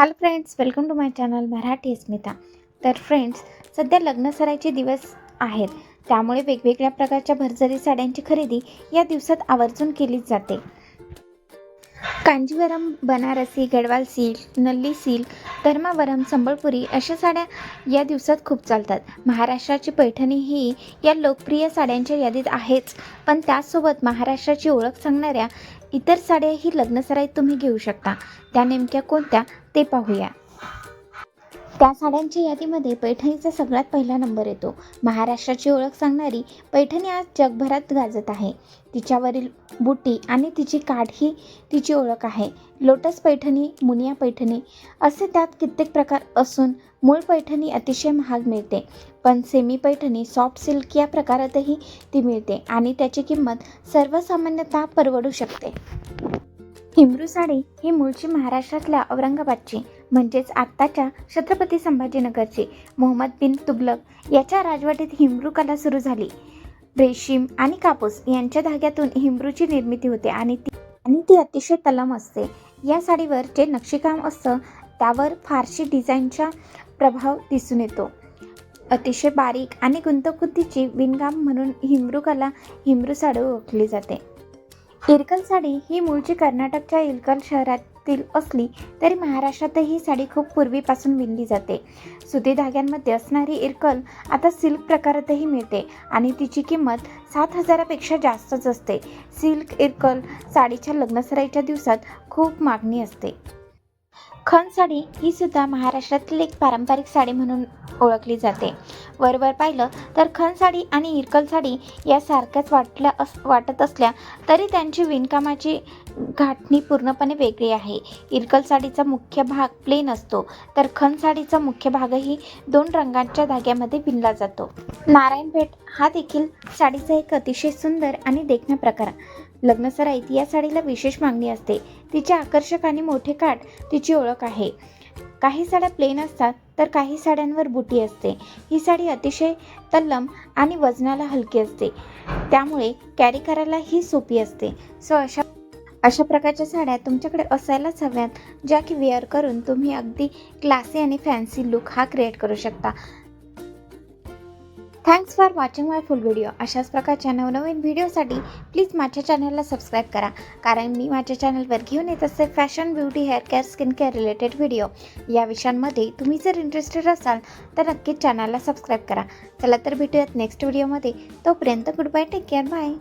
Hello friends welcome to my channel Marathi Asmita. तर friends सध्या लग्नसरायचे दिवस आहेत. त्यामुळे वेगवेगळ्या प्रकारच्या भरजरी साड्यांची खरेदी या दिवसात आवर्जून केली जाते. कांजीवरम बनारसी गडवाल सिल्क नल्ली सिल्क धर्मावरम संबळपुरी अशा साड्या या दिवसात खूप चालतात. महाराष्ट्राची पैठणी ही या लोकप्रिय साड्यांच्या यादीत आहेच. पण त्याचसोबत महाराष्ट्राची ओळख सांगणाऱ्या इतर साड्याही लग्नसराईत तुम्ही घेऊ शकता. त्या नेमक्या कोणत्या ते पाहूया. त्या साड्यांच्या यादीमध्ये पैठणीचा सगळ्यात पहिला नंबर येतो. महाराष्ट्राची ओळख सांगणारी पैठणी आज जगभरात गाजत आहे. तिच्यावरील बुटी आणि तिची काठ ही तिची ओळख आहे. लोटस पैठणी मुनिया पैठणी असे त्यात कित्येक प्रकार असून मूळ पैठणी अतिशय महाग मिळते. पण सेमी पैठणी सॉफ्ट सिल्क या प्रकारातही ती मिळते आणि त्याची किंमत सर्वसामान्यतः परवडू शकते. हिमरू साडी ही मूळची महाराष्ट्रातल्या औरंगाबादची म्हणजेच आत्ताच्या छत्रपती संभाजीनगरची मोहम्मद बिन तुगलक याच्या राजवटीत हिमरू कला सुरू झाली. रेशीम आणि कापूस यांच्या धाग्यातून हिमरूची निर्मिती होते आणि ती आणि ती अतिशय तलम असते. या साडीवर जे नक्षीकाम असतं त्यावर फारशी डिझाईनचा प्रभाव दिसून येतो. अतिशय बारीक आणि गुंतगुंतीची विणकाम म्हणून हिमरू कला हिमरू साडी ओळखली जाते. इरकल साडी ही मूळची कर्नाटकच्या इरकल शहरातील असली तरी महाराष्ट्रातही ही साडी खूप पूर्वीपासून विणली जाते. सुती धाग्यांमध्ये असणारी इरकल आता सिल्क प्रकारातही मिळते आणि तिची किंमत सात हजारापेक्षा जास्तच असते. सिल्क इरकल साडीच्या लग्नसराईच्या दिवसात खूप मागणी असते. खण साडी ही सुद्धा महाराष्ट्रातील एक पारंपरिक साडी म्हणून ओळखली जाते. वरवर पाहिलं तर खण साडी आणि इरकल साडी यासारख्याच वाटल्या अस वाटत असल्या तरी त्यांची विणकामाची घाटणी पूर्णपणे वेगळी आहे. इरकल साडीचा मुख्य भाग प्लेन असतो तर खण साडीचा मुख्य भागही दोन रंगांच्या धाग्यामध्ये विणला जातो. नारायणपेठ हा देखील साडीचा एक अतिशय सुंदर आणि देखणा प्रकार लग्नसराईत या साडीला विशेष मागणी असते. तिचे आकर्षक आणि मोठे काठ तिची ओळख आहे. काही साड्या प्लेन असतात तर काही साड्यांवर बुटी असते. ही साडी अतिशय तल्लम आणि वजनाला हलकी असते. त्यामुळे कॅरी करायला ही सोपी असते. सो अशा अशा प्रकारच्या साड्या तुमच्याकडे असायलाच हव्यात ज्या की वेअर करून तुम्ही अगदी क्लासी आणि फॅन्सी लुक हा क्रिएट करू शकता. Thanks for watching my full video अशाच प्रकारच्या नवनवीन व्हिडिओसाठी प्लीज माझ्या चॅनलला सबस्क्राईब करा. कारण मी माझ्या चॅनलवर घेऊन येत असते fashion beauty hair care skin care related video या विषयांमध्ये तुम्ही जर इंटरेस्टेड असाल तर नक्कीच चॅनलला सबस्क्राईब करा. चला तर भेटूयात नेक्स्ट व्हिडिओमध्ये तोपर्यंत good bye take care bye